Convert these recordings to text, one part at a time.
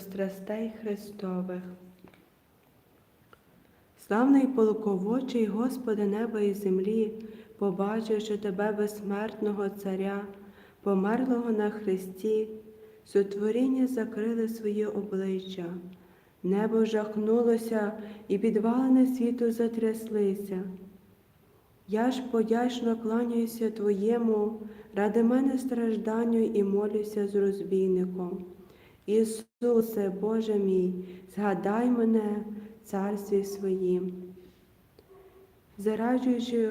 страстей Христових. Славний полководчий, Господи неба і землі, побачивши Тебе безсмертного Царя, померлого на Христі, сотворіння закрили свої обличчя, небо жахнулося і підвалини світу затряслися. Я ж подячно кланяюся Твоєму, ради мене стражданню і молюся з розбійником. Ісусе, Боже мій, згадай мене в царстві своїм. Зараджуючи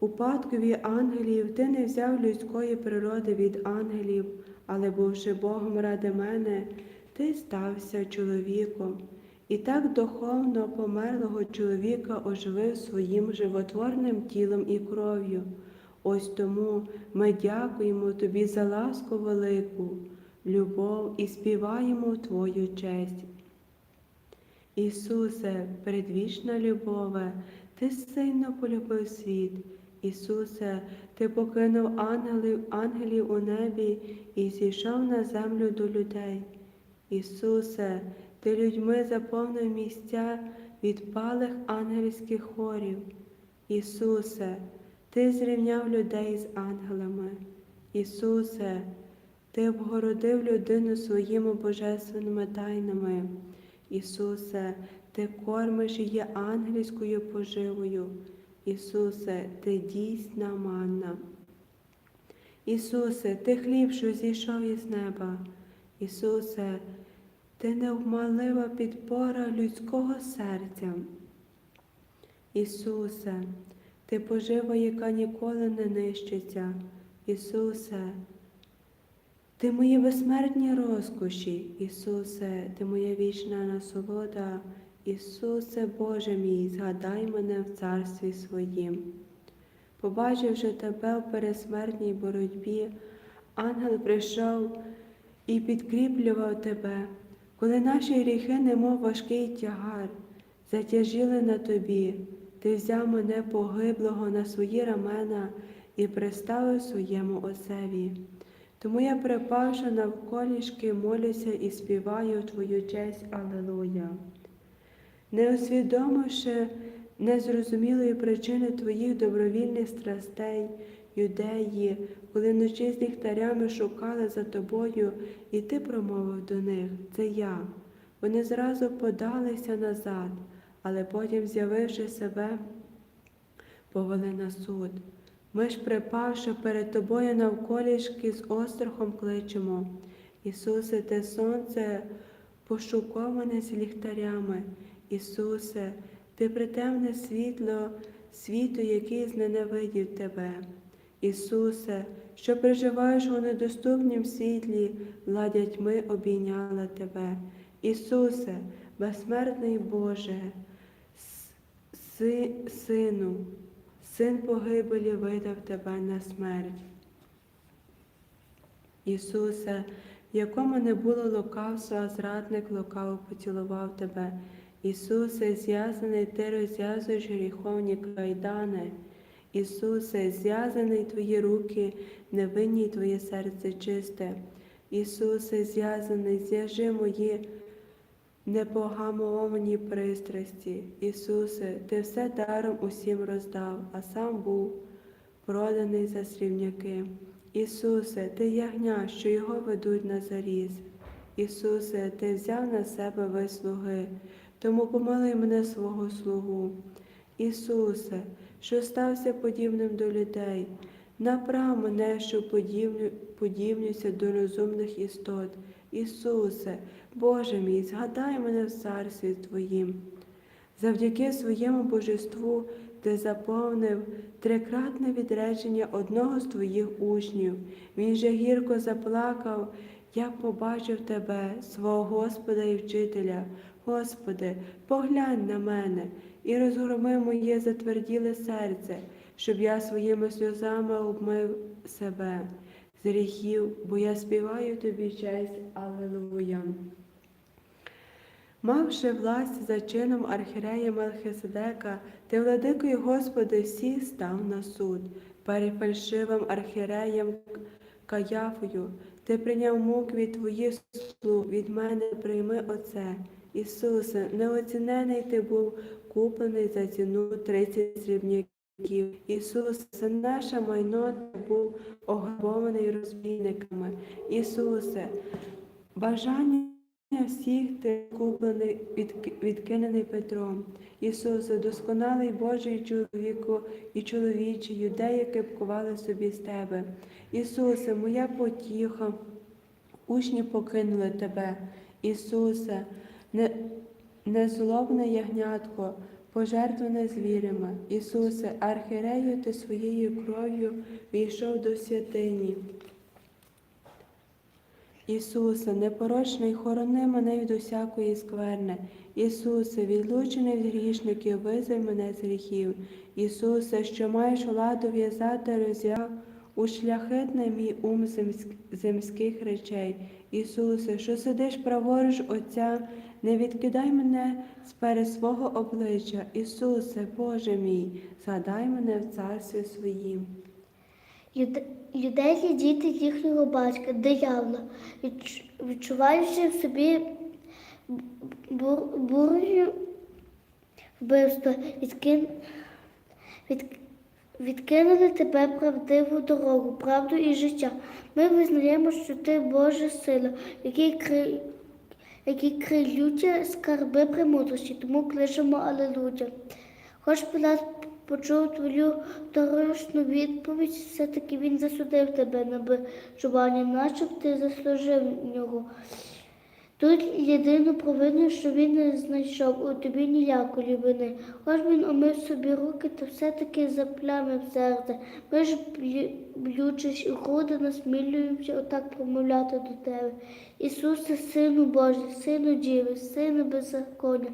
упадкові ангелів, ти не взяв людської природи від ангелів, але бувши Богом ради мене, ти стався чоловіком. І так духовно померлого чоловіка оживив своїм животворним тілом і кров'ю. Ось тому ми дякуємо тобі за ласку велику, любов і співаємо Твою честь. Ісусе, предвічна любове, Ти сильно полюбив світ. Ісусе, Ти покинув ангелів, ангелів у небі і зійшов на землю до людей. Ісусе, Ти людьми заповнив місця відпалих ангельських хорів. Ісусе, Ти зрівняв людей з ангелами. Ісусе, Ти обгородив людину своїми божественними тайнами. Ісусе, Ти кормиш її ангельською поживою. Ісусе, Ти дійсна манна. Ісусе, Ти хліб, що зійшов із неба. Ісусе, Ти необмалива підпора людського серця. Ісусе, Ти пожива, яка ніколи не нищиться. Ісусе, ти мої безсмертні розкоші, Ісусе, Ти моя вічна насолода, Ісусе, Боже мій, згадай мене в царстві своїм. Побачивши тебе в пересмертній боротьбі, ангел прийшов і підкріплював тебе, коли наші гріхи, немов важкий тягар, затяжіли на тобі, ти взяв мене погиблого на свої рамена і приставив своєму осеві. Тому я, припавши навколішки, молюся і співаю Твою честь Алелуя. Не усвідомивши незрозумілої причини Твоїх добровільних страстей, юдеї, коли вночі з ліхтарями шукали за тобою, і ти промовив до них це я. Вони зразу подалися назад, але потім, з'явивши себе, повели на суд. Ми ж, припавши перед тобою навколішки, з острахом кличемо. Ісусе, те сонце пошуковане з ліхтарями. Ісусе, ти притемне світло світу, який зненавидів тебе. Ісусе, що проживаєш у недоступнім світлі, владя тьми обійняла тебе. Ісусе, безсмертний Боже, Си, Сину, Син погибелі видав тебе на смерть. Ісусе, в якому не було лукавства, а зрадник лукаво поцілував тебе. Ісусе, зв'язаний, ти розв'язуєш гріховні кайдани. Ісусе, зв'язаний твої руки, невинні твоє серце чисте. Ісусе, зв'язаний, зв'яжи мої непогамовані пристрасті. Ісусе, Ти все даром усім роздав, а сам був проданий за срібняки. Ісусе, Ти ягня, що його ведуть на заріз. Ісусе, Ти взяв на себе вислуги, тому помилуй мене свого слугу. Ісусе, що стався подібним до людей, направ мене, що подібню, подібнюся до розумних істот. Ісусе, Боже мій, згадай мене в царстві Твоїм. Завдяки своєму божеству ти заповнив трикратне відречення одного з твоїх учнів. Він же гірко заплакав, як побачив тебе, свого Господа і вчителя. Господи, поглянь на мене і розгроми моє затверділе серце, щоб я своїми сльозами обмив себе гріхів, бо я співаю тобі честь. Аллилуйя. Мавши власть за чином архірея Мелхиседека, ти владикою Господи всіх став на суд перед фальшивим архіреєм Каяфою. Ти прийняв мук від твоїх слуг, від мене прийми оце. Ісусе, неоцінений ти був куплений за ціну 30 срібняків. Ісусе, наше майно був ограбований розбійниками. Ісусе, бажання всіх ти куплений, відкинений Петром. Ісусе, досконалий Божий чоловіку і чоловічі, юдеї кипкували собі з тебе. Ісусе, моя потіха, учні покинули тебе. Ісусе, не, незлобне ягнятко, пожертване звірями. Ісусе, архірею ти своєю кров'ю війшов до святині. Ісусе, непорочний, хорони мене від усякої скверни. Ісусе, відлучений від грішників, визволь мене з гріхів. Ісусе, що маєш владу в'язати розяв у шляхетний мій ум земськ- земських речей. Ісусе, що сидиш праворуч Отця, не відкидай мене сперед свого обличчя. Ісусе, Боже мій, згадай мене в царстві своїм. Юде- Юдеї діти їхнього батька, диявола, відч- відчуваючи в собі бу- бурю вбивства, відкин... від... відкинули тебе правдиву дорогу, правду і життя. Ми визнаємо, що ти Божа сила, який кри... які крилються скарби премудрості, тому кличемо Алелуя. Хоч Пилат почув твою дорожну відповідь, все-таки він засудив тебе на бичування, начеб ти заслужив нього. Тут єдину провину, що він не знайшов у тобі ніякої вини. Хоч він омив собі руки, то все-таки заплямив серце. Ми ж, б'ючись у груди, насмілюємося отак промовляти до тебе. Ісусе, Сину Божий, Сину Діви, Сину беззаконня,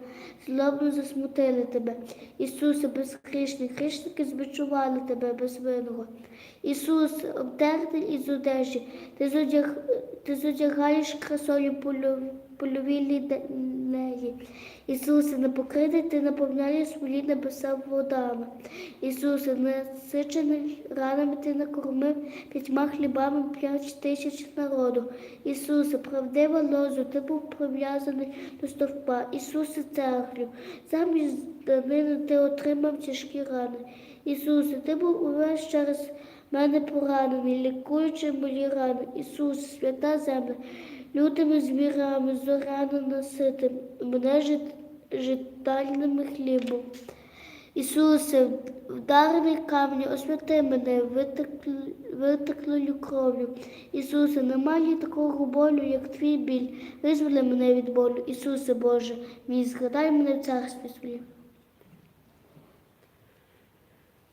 злобно засмутили тебе. Ісусе, безгрішний, грішники збичували тебе безвинного. Ісус, обдертий із одежі, ти, зодягаєш красою польові, польові лілеї. Ісусе, не покритий, ти наповняєш свої небеса водами. Ісусе, насичений ранами ти накормив п'ятьма хлібами п'ять тисяч народу. Ісусе, правдива лозу, ти був прив'язаний до стовпа. Ісусе, церквю, замість данини ти отримав тяжкі рани. Ісусе, ти був увесь через мене поранений, лікуючи мої рани. Ісус, свята земля, лютими звірами, зоряно насити, мене жит, житальним хлібом. Ісусе, вдарений камінь, освяти мене, витекл- витеклою кров'ю. Ісусе, немає такого болю, як твій біль. Визволи мене від болю. Ісусе Боже, мій згадай мене в царстві своєму.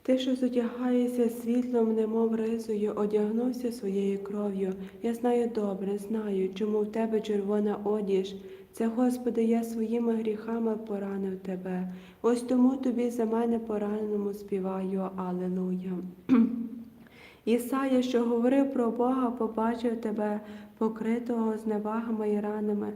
Ти, що зодягаєшся світлом, немов ризою, одягнувся своєю кров'ю. Я знаю добре, знаю, чому в тебе червона одіж. Це, Господи, я своїми гріхами поранив тебе. Ось тому тобі за мене пораненому співаю Алелуя. Ісая, що говорив про Бога, побачив тебе, покритого зневагами і ранами,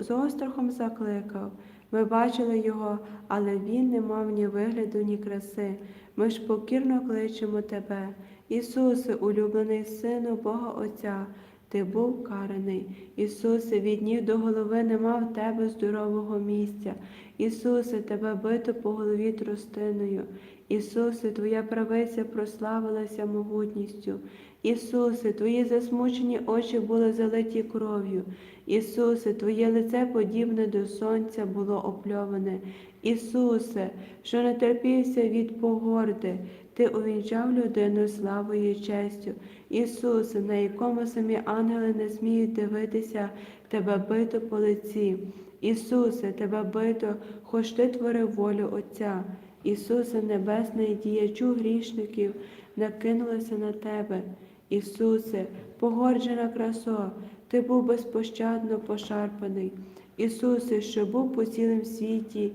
з- острахом закликав. Ми бачили його, але він не мав ні вигляду, ні краси. Ми ж покірно кличемо тебе. Ісусе, улюблений Сину Бога Отця, ти був караний. Ісусе, від ніг до голови не мав тебе здорового місця. Ісусе, тебе бито по голові тростиною. Ісусе, Твоя правиця прославилася могутністю. Ісусе, Твої засмучені очі були залиті кров'ю. Ісусе, Твоє лице подібне до сонця було опльоване. Ісусе, що не терпівся від погорди, Ти увінчав людину славою і честю. Ісусе, на якому самі ангели не сміють дивитися, Тебе бито по лиці. Ісусе, Тебе бито, хоч Ти творив волю Отця. Ісусе, небесний діячу грішників, накинулися на Тебе. Ісусе, погорджена красо, Ти був безпощадно пошарпаний. Ісусе, що був по цілому світі,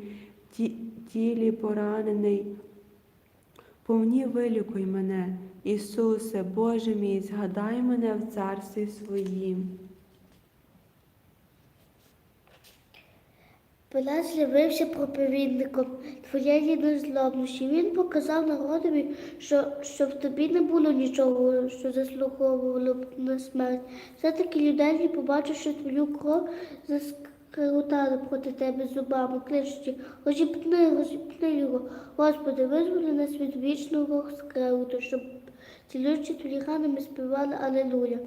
ті- тілі поранений, повні вилікуй мене. Ісусе, Боже мій, згадай мене в царстві своїм. Пилат з'явився проповідником твоєї незлобності. Він показав народові, що, що в тобі не було нічого, що заслуговувало б на смерть. Все-таки людей, побачивши твою кров, заскрутали проти тебе зубами, кличучи, розіпни, розіпни його. Господи, визволи нас від вічного скреготу, щоб цілюючи твої рани ми співали Алелуя.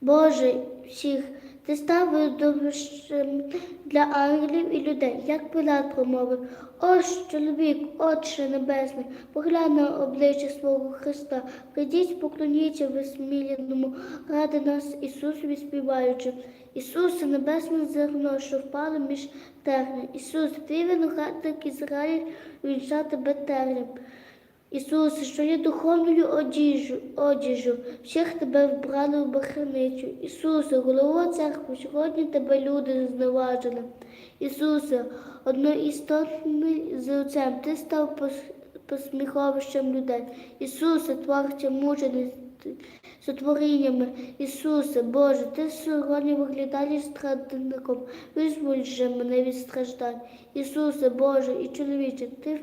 Боже всіх, ти став видовищем для ангелів і людей, як Пилат промовив. Ось чоловік, Отче Небесний, поглянь на обличчя свого Христа, прийдіть, поклоніться висміяному ради нас Ісусові співаючи. Ісусе, небесне зерно, що впало між терни. Ісус, твій виноградник Ізраїль, вінча тебе тернем. Ісусе, що є духовною одіжу, одіжу, всіх тебе вбрали в бахраницю. Ісусе, голова церкви, сьогодні тебе люди зневажили. Ісусе, одноістотний з Отцем, ти став посміховищем людей. Ісусе, творця мучений сотворіннями. Ісусе, Боже, ти сьогодні виглядаєш страдником, визволь же мене від страждань. Ісусе, Боже і чоловіче, ти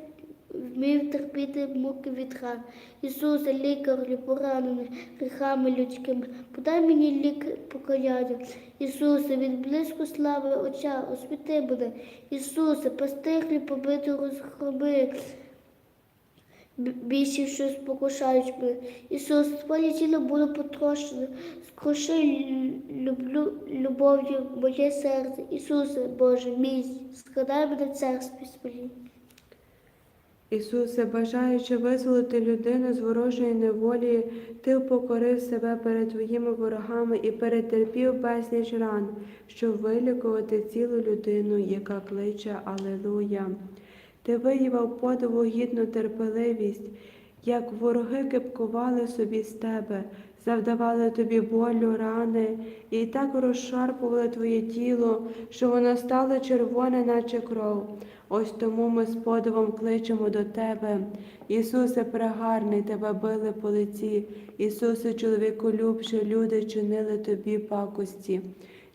вмів терпіти муки від ран. Ісусе, лікарю, поранених гріхами людськими, подай мені лік покаяння. Ісусе, від блиску слави Отця, освіти мене. Ісусе, пастихлі побити розгроби. б- Бісів, що спокушають мене. Ісус, твоє тіло було потрощене. Скруши лю- люблю, любов'ю моє серце. Ісусе, Боже, мій, складай мене в царстві своїм. Ісусе, бажаючи визволити людину з ворожої неволі, Ти упокорив себе перед Твоїми ворогами і перетерпів безліч ран, щоб вилікувати цілу людину, яка кличе Алелуя. Ти виявив подиву гідну терпеливість, як вороги кипкували собі з тебе, завдавали тобі болю, рани, і так розшарпували твоє тіло, що воно стало червоне, наче кров. Ось тому ми з подивом кличемо до тебе. Ісусе, прегарний, тебе били по лиці. Ісусе, чоловіколюбче, люди чинили тобі пакості.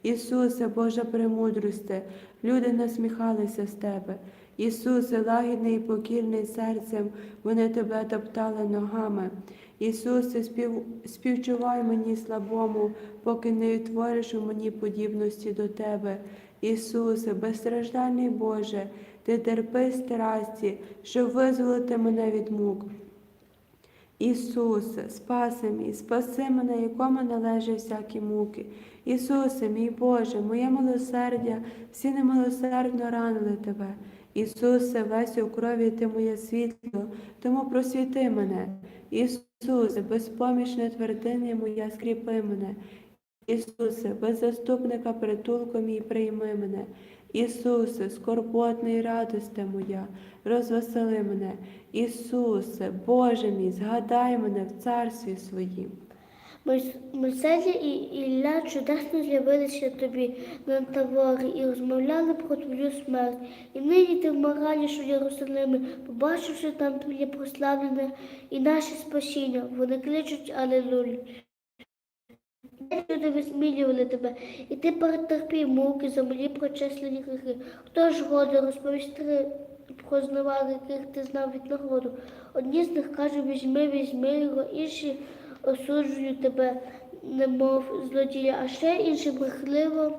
Ісусе, Божа премудросте, люди насміхалися з тебе. Ісусе, лагідний і покірний серцем, вони тебе топтали ногами. Ісусе, спів... співчувай мені слабому, поки не відтвориш у мені подібності до Тебе. Ісусе, безстраждальний Боже, Ти терпи страсті, щоб визволити мене від мук. Ісусе, спаси мій, спаси мене, якому належать всякі муки. Ісусе, мій Боже, моє милосердя, всі немилосердно ранили Тебе. Ісусе, весь у крові Ти моє світло, тому просвіти мене. Ісусе, безпомічне твердиня моя, скріпи мене. Ісусе, без заступника притулку мій прийми мене. Ісусе, скорботна і радосте моя, розвесели мене. Ісусе, Боже мій, згадай мене в царстві своїм. Мойс- Мойсей і Ілля чудесно з'явилися тобі на таворі і розмовляли про твою смерть. І нині ти вмираєш у Єрусалимі, побачивши там твоє прославлене і наше спасіння. Вони кличуть Алелуя. Люди висмілювали тебе, і ти перетерпів муки за мої прочислені гріхи. Хто ж годен розповісти про яких ти знав від народу? Одні з них кажуть, візьми, візьми його, інші осуджують тебе, немов злодія, а ще інші брехливо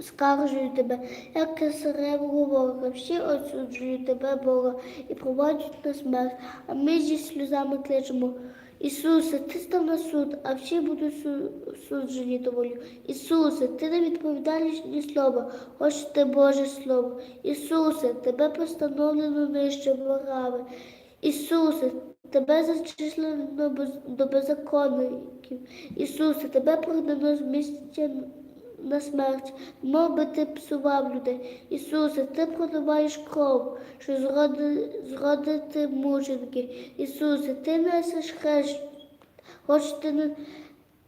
скаржують тебе, як кесаревого ворога. Всі осуджують тебе, Бога, і проводять на смерть, а ми зі сльозами кличемо. Ісусе, ти став на суд, а всі будуть суджені тобою. Ісусе, ти не відповідаєш ні слова, хоч ти Боже Слово. Ісусе, тебе постановлено нижче ворами. Ісусе, тебе зачислено до беззаконників. Ісусе, тебе продано з місця на смерть, мов би ти псував людей. Ісусе, ти проливаєш кров, що зроди, зродити мученики. Ісусе, ти несеш хрест, хоч ти не.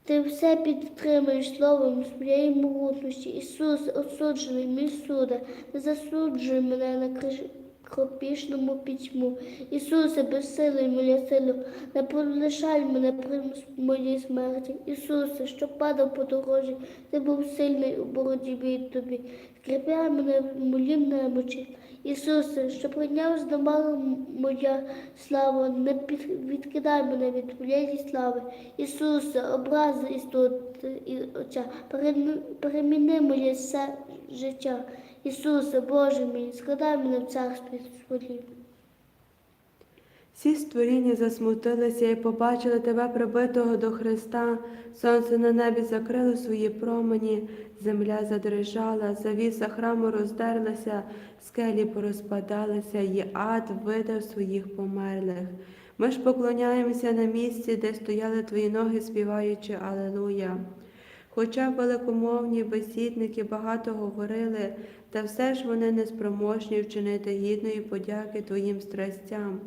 Ти все підтримуєш словом своєї могутності. Ісус, осуджений, мій суде, не засуджуй мене на криж... кропішному пітьму. Ісусе, безсилий моя силу, не полишай мене при моїй смерті. Ісусе, що падав по дорожі, ти був сильний у боротьбі тобі. Скріпляй мене в моїм немочі. Ісусе, що прийняв з дома моя слава, не відкидай мене від твоєї слави. Ісусе, образи істот і Отця, переміни моє все життя. Ісусе, Боже мій, згадай мене в царстві своїм. Всі створіння засмутилися і побачили тебе прибитого до Христа. Сонце на небі закрило свої промені, земля задрижала, завіса храму роздерлася, скелі порозпадалися, і ад видав своїх померлих. Ми ж поклоняємося на місці, де стояли твої ноги, співаючи Алелуя. Хоча великомовні бесідники багато говорили, та все ж вони неспроможні вчинити гідної подяки твоїм страстям.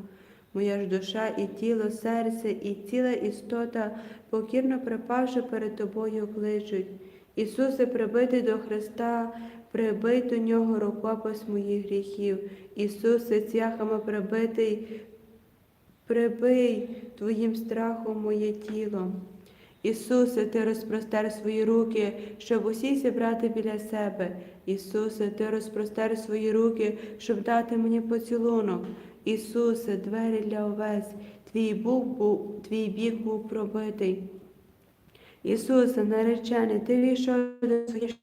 Моя ж душа і тіло, серце, і ціла істота, покірно припавши перед тобою, кличуть. Ісусе, прибитий до Христа, прибий до нього рукопис моїх гріхів. Ісусе, цяхами прибитий, прибий твоїм страхом моє тіло. Ісусе, Ти розпростер свої руки, щоб усі зібрати біля себе. Ісусе, Ти розпростер свої руки, щоб дати мені поцілунок. Ісусе, двері для овець, твій був, був, твій бік був пробитий. Ісусе, наречений, ти війшов до своєї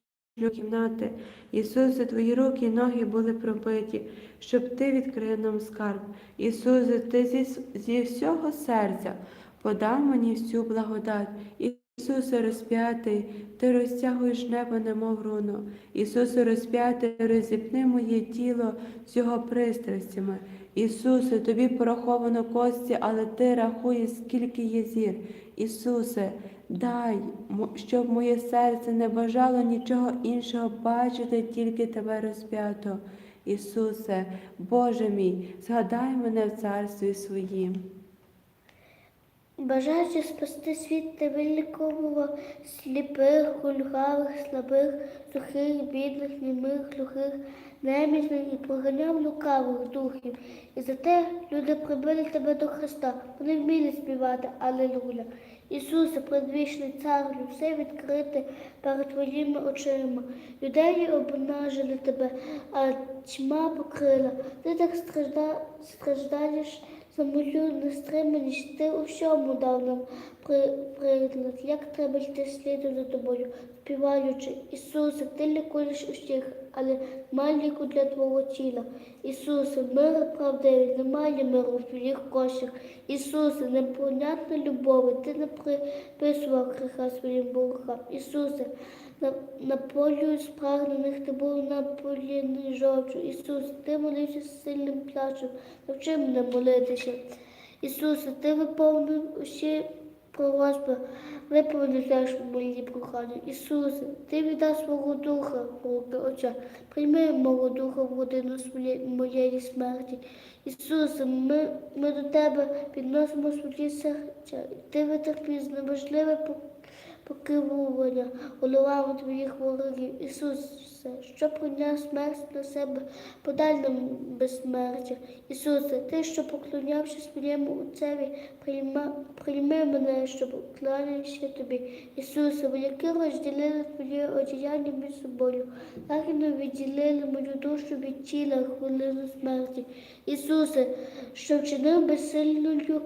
кімнати. Ісусе, твої руки і ноги були пробиті, щоб ти відкрив нам скарб. Ісусе, ти зі, зі всього серця подав мені всю благодать. Ісусе розп'ятий, ти розтягуєш небо, немов руно. Ісусе розп'ятий, розіпни моє тіло з його пристрастями. Ісусе, тобі пораховано кості, але ти рахуєш, скільки є зір. Ісусе, дай, щоб моє серце не бажало нічого іншого бачити, тільки тебе розп'ято. Ісусе, Боже мій, згадай мене в царстві своїм. Бажаючи спасти світ, ти виліковував сліпих, кульгавих, слабих, сухих, бідних, німих, глухих, немічних і проганяв лукавих духів. І за те люди прибили тебе до Христа. Вони вміли співати Алелуя. Ісусе, предвічний царю, все відкрите перед твоїми очима. Юдеї обнажили тебе, а тьма покрила. Ти так страждаєш за мою нестриманість, ти у всьому дав нам приклад, як треба йти слідом за тобою, співаючи, Ісусе, ти лікуєш усіх, але немає ліку для твого тіла. Ісусе, мир правдивий, немає миру в твоїх кошах. Ісусе, непонятна любові, ти не приписував гріха своїм ворогам. Ісусе, на, полю спрагнених ти був на полі жовчу. Ісус, ти молився з сильним плачем, навчи мене молитися. Ісусе, ти виповнив усі пророцтва, виповнив мої прохання. Ісусе, ти віддав свого духа в руки Отця. Прийми мого духа в годину моєї смерті. Ісусе, ми, ми до тебе підносимо свої серця. Ти витерпів зневажливе пок- покривування головами твоїх ворогів. Ісусе, що прийняв смерть на себе, подай нам безсмертя. Ісусе, ти, що поклонявся своєму Отцеві, прийми мене, що поклоняюся тобі. Ісусе, вояки розділили твоє одіяння між собою, так і не відділили мою душу від тіла хвилину смерті. Ісусе, що вчинив безсильною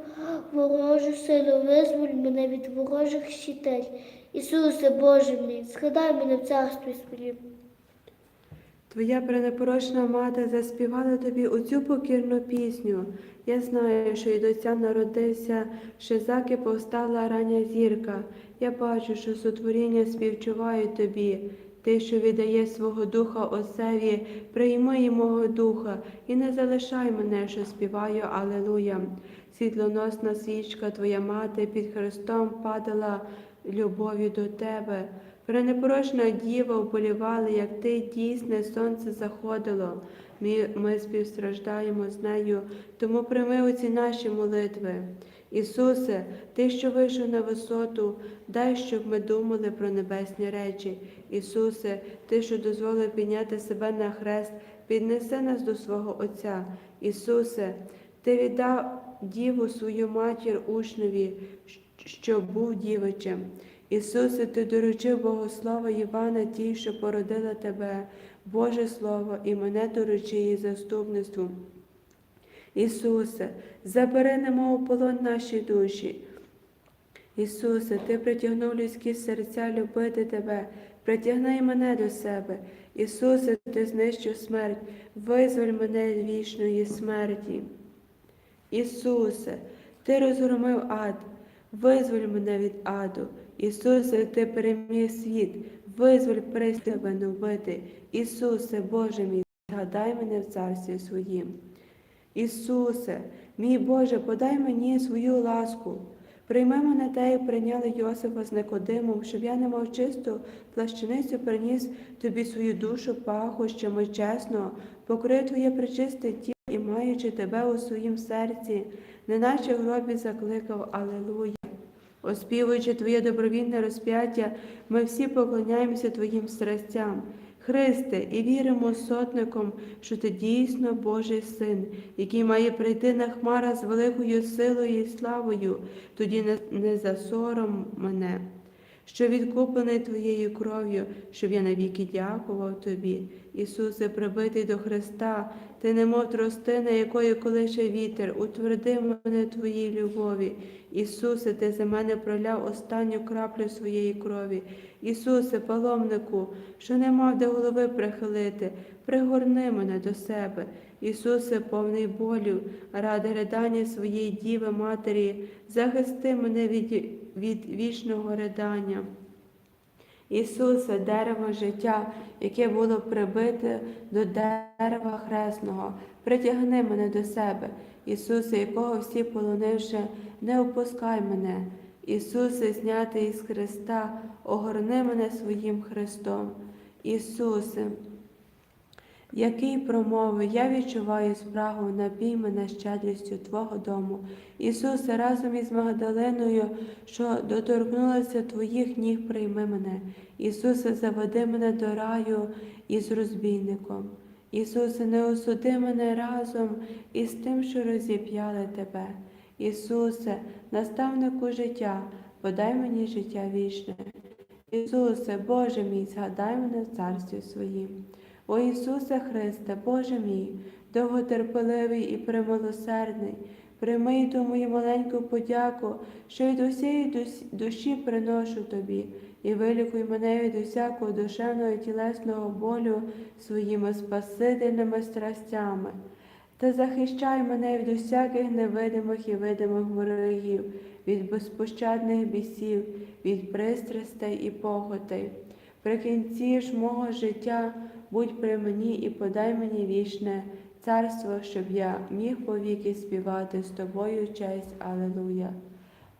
ворожу силу, визволь мене від ворожих щитей. Ісусе, Боже мій, згадай мене в царстві своїм. Твоя пренепорочна мати заспівала тобі оцю покірну пісню. Я знаю, що й доця народився, Шизаки повстала рання зірка. Я бачу, що сотворіння співчуває тобі. Ти, що віддає свого духа Осеві, прийми й мого духа, і не залишай мене, що співаю Алелуя. Світлоносна свічка, твоя мати під Христом падала любов'ю до тебе. Пренепорочна діва вболівали, як ти дійсне сонце заходило. Ми, ми співстраждаємо з нею, тому прийми оці наші молитви. Ісусе, Ти, що вийшов на висоту, дай, щоб ми думали про небесні речі. Ісусе, Ти, що дозволив підняти себе на хрест, піднеси нас до свого Отця. Ісусе, Ти віддав Діву свою матір учневі, що був дівичем. Ісусе, Ти доручив Богослова Івана тій, що породила Тебе, Боже Слово, і мене доручи її заступництву. Ісусе, забери немов у полон наші душі. Ісусе, Ти притягнув людські серця любити Тебе, притягни мене до себе. Ісусе, Ти знищив смерть, визволь мене від вічної смерті. Ісусе, Ти розгромив ад, визволь мене від аду. Ісусе, Ти переміг світ, визволь присти тебе не вбити. Ісусе, Боже мій, згадай мене в царстві своїм. Ісусе, мій Боже, подай мені свою ласку. Прийми мене те, як прийняли Йосифа з Никодимом, щоб я не мав чисту плащаницю приніс тобі свою душу пахощами чесного, покрив твоє причисте тіло і маючи тебе у своїм серці, неначе в гробі закликав Алелуя. Оспівуючи Твоє добровільне розп'яття, ми всі поклоняємося Твоїм страстям. Христе, і віримо сотником, що ти дійсно Божий син, який має прийти на хмара з великою силою і славою, тоді не, не засором мене, що відкуплений Твоєю кров'ю, щоб я навіки дякував Тобі. Ісусе, прибитий до Христа, ти немов тростина, якою колише вітер, утверди мене Твоїй любові. Ісусе, Ти за мене проляв останню краплю своєї крові. Ісусе, паломнику, що не мав де голови прихилити, пригорни мене до себе. Ісусе, повний болю, ради ридання своєї діви Матері, захисти мене від, від вічного ридання. Ісусе, дерево життя, яке було прибите до дерева хресного, притягни мене до себе. Ісусе, якого всі полонивши, не опускай мене. Ісусе, знятий із Христа, огорни мене своїм Христом. Ісусе, який промови, я відчуваю спрагу, напій мене щедрістю Твого дому. Ісусе, разом із Магдалиною, що доторкнулася Твоїх ніг, прийми мене. Ісусе, заведи мене до раю із розбійником. Ісусе, не осуди мене разом із тим, що розіп'яли Тебе. Ісусе, наставнику життя, подай мені життя вічне. Ісусе, Боже мій, згадай мене в царстві своїм. О Ісусе Христе, Боже мій, довготерпеливий і премилосердний, прийми ту мою маленьку подяку, що від усієї душі приношу Тобі, і вилікуй мене від усякого душевного і тілесного болю своїми спасительними страстями. Та захищай мене від усяких невидимих і видимих ворогів, від безпощадних бісів, від пристрастей і похотей. При кінці ж мого життя будь при мені і подай мені вічне царство, щоб я міг повіки співати з тобою честь. Алелуя.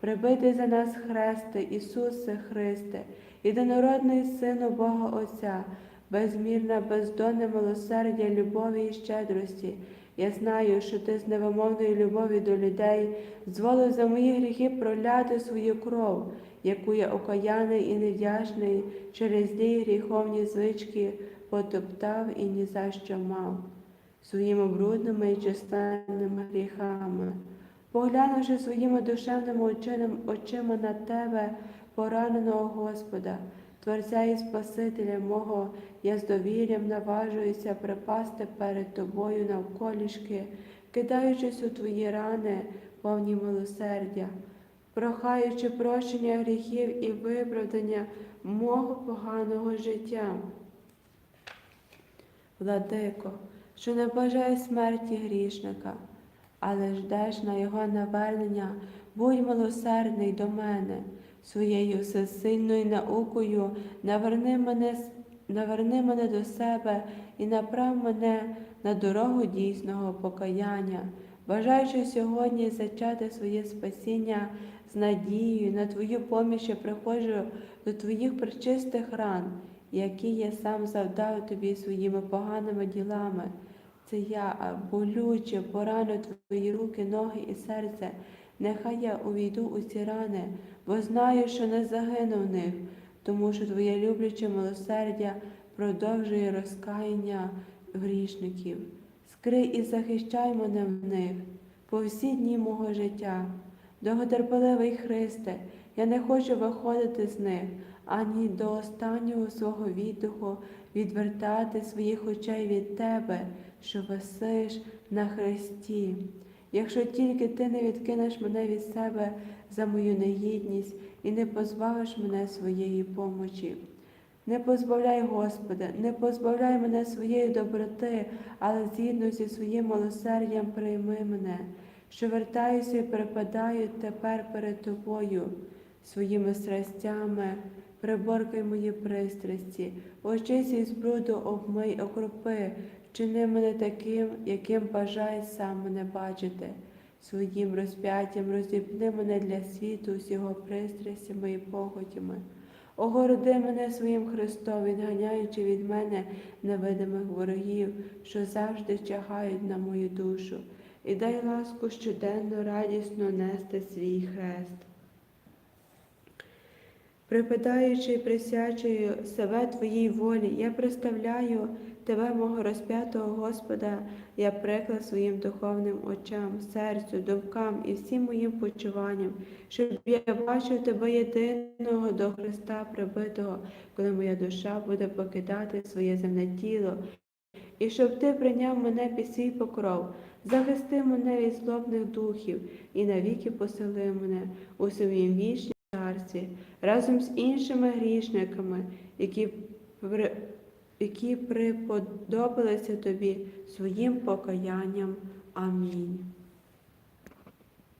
Прибитий за нас Христе, Ісусе Христе, єдинородний Сину Бога Отця, безмірна, бездонне милосердя, любові і щедрості. Я знаю, що ти з невимовної любові до людей зволив за мої гріхи проляти свою кров, яку я окаяний і невдячний через злі гріховні звички потоптав і ні за що мав своїми брудними і численними гріхами. Поглянувши своїми душевними очима, на тебе, пораненого Господа, Творця і Спасителя мого, я з довір'ям наважуюся припасти перед тобою навколішки, кидаючись у твої рани, повні милосердя, прохаючи прощення гріхів і виправдання мого поганого життя. Владико, що не бажає смерті грішника, але ждеш на його навернення, будь милосердний до мене, своєю всесильною наукою. Наверни мене, наверни мене до себе і направ мене на дорогу дійсного покаяння, бажаючи сьогодні зачати своє спасіння з надією на Твою поміч, я приходжу до Твоїх причистих ран, які я сам завдав тобі своїми поганими ділами. Це я, болюче пораню твої руки, ноги і серце. Нехай я увійду у ці рани, бо знаю, що не загину в них, тому що Твоє любляче милосердя продовжує розкаяння грішників. Скрий і захищай мене в них по всі дні мого життя. Довготерпеливий Христе, я не хочу виходити з них ані до останнього свого віддиху відвертати своїх очей від Тебе, що висиш на Христі. Якщо тільки ти не відкинеш мене від себе за мою негідність і не позбавиш мене своєї помочі. Не позбавляй, Господи, не позбавляй мене своєї доброти, але згідно зі своїм милосердям прийми мене, що вертаюся і припадаю тепер перед Тобою своїми страстями, приборкай мої пристрасті, очисті із бруду обмий, окропи, вчини мене таким, яким бажає сам мене бачити. Своїм розп'яттям розіпни мене для світу з його пристрастями і похотями. Огороди мене своїм Христом, відганяючи від мене невидимих ворогів, що завжди чагають на мою душу, і дай ласку щоденно радісно нести свій хрест. Припадаючи і присячую себе Твоїй волі, я представляю Тебе, мого розп'ятого Господа, я приклад своїм духовним очам, серцю, думкам і всім моїм почуванням, щоб я бачив Тебе єдиного до Христа прибитого, коли моя душа буде покидати своє земне тіло, і щоб Ти прийняв мене під свій покров, захисти мене від злобних духів і навіки посели мене у своїм вічнім царстві разом з іншими грішниками, які, які приподобалися тобі своїм покаянням. Амінь.